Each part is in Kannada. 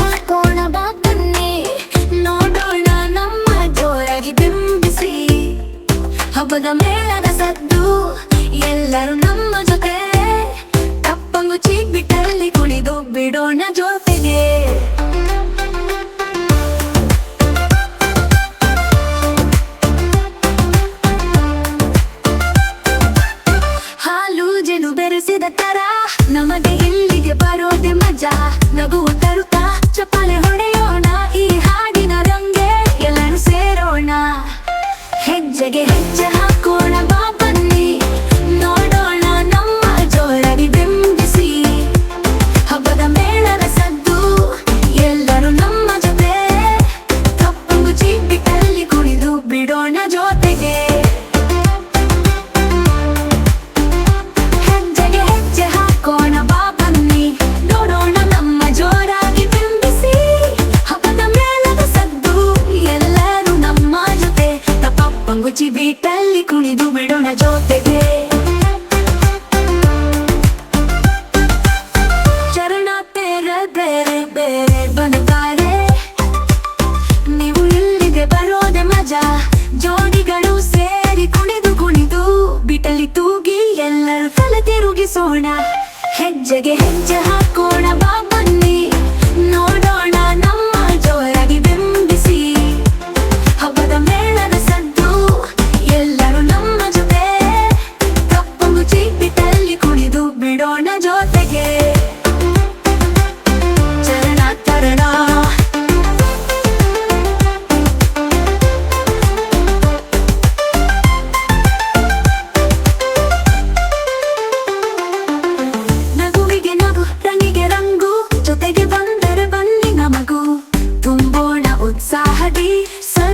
ಮಾಡ್ಕೋಣ ಬನ್ನಿ ನೋಡೋಣ ನಮ್ಮ ಜೋರಾಗಿ ಬಿಂಬಿಸಿ. ಹಬ್ಬದ ಮೇಳದ ಸದ್ದು, ಎಲ್ಲರೂ ನಮ್ಮ ಜೊತೆ. ತಪ್ಪಂಗು ಚೀಕ್ಬಿಟ್ಟಲ್ಲಿ ಕುಣಿದು ಬಿಡೋಣ ಜೊತೆಗೆ. ಹಾಲು ಜೇನು ಬೆರೆಸಿದ ತರ ನಮಗೆ ಇಲ್ಲಿಗೆ ಬರೋದೆ ಮಜಾ. ನಗುವ ತರ ಹೆಜ್ಜೆಗೆ ಹೆಜ್ಜೆ ತಪ್ಪಂಗುಚಿ ಬೀಟಲ್ಲಿ ಕುಣಿದು ಬಿಡೋಣ ಜೊತೆಗೆ. ಚರಣ ತೇರ ಬೇರೆ ಬೇರೆ ಬಂತಾರೆ ನೀವು ಇಲ್ಲಿಗೆ ಬರೋದೆ ಮಜಾ. ಜೋಡಿಗಳು ಸೇರಿ ಕುಣಿದು ಕುಣಿದು ಬಿಟಲ್ಲಿ ತೂಗಿ ಎಲ್ಲರೂ ತಲೆ ತಿರುಗಿಸೋಣ. ಹೆಜ್ಜೆಗೆ ಹೆಜ್ಜೆ ಹಾಕೋಣ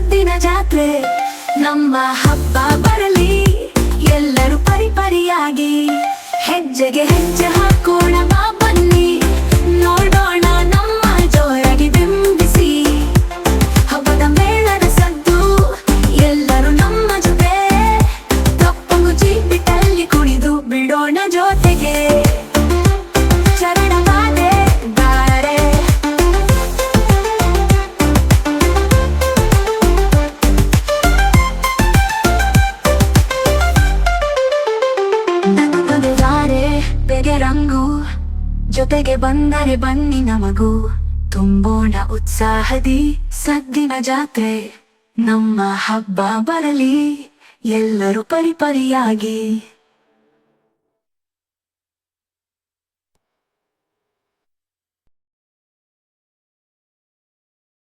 ಸದ್ದಿನ ಜಾತ್ರೆ. ನಮ್ಮ ಹಬ್ಬ ಬರಲಿ ಎಲ್ಲರೂ ಪರಿಪರಿಯಾಗಿ ಹೆಜ್ಜೆಗೆ ಹೆಜ್ಜೆ ಜೊತೆಗೆ ಬಂದರೆ ಬನ್ನಿ ನಮಗೂ. ತುಂಬೋಣ ಉತ್ಸಾಹದಿ ಸದ್ದಿನ ಜಾತ್ರೆ. ನಮ್ಮ ಹಬ್ಬ ಬರಲಿ. ಎಲ್ಲರೂ ಪರಿಪರಿಯಾಗಿ.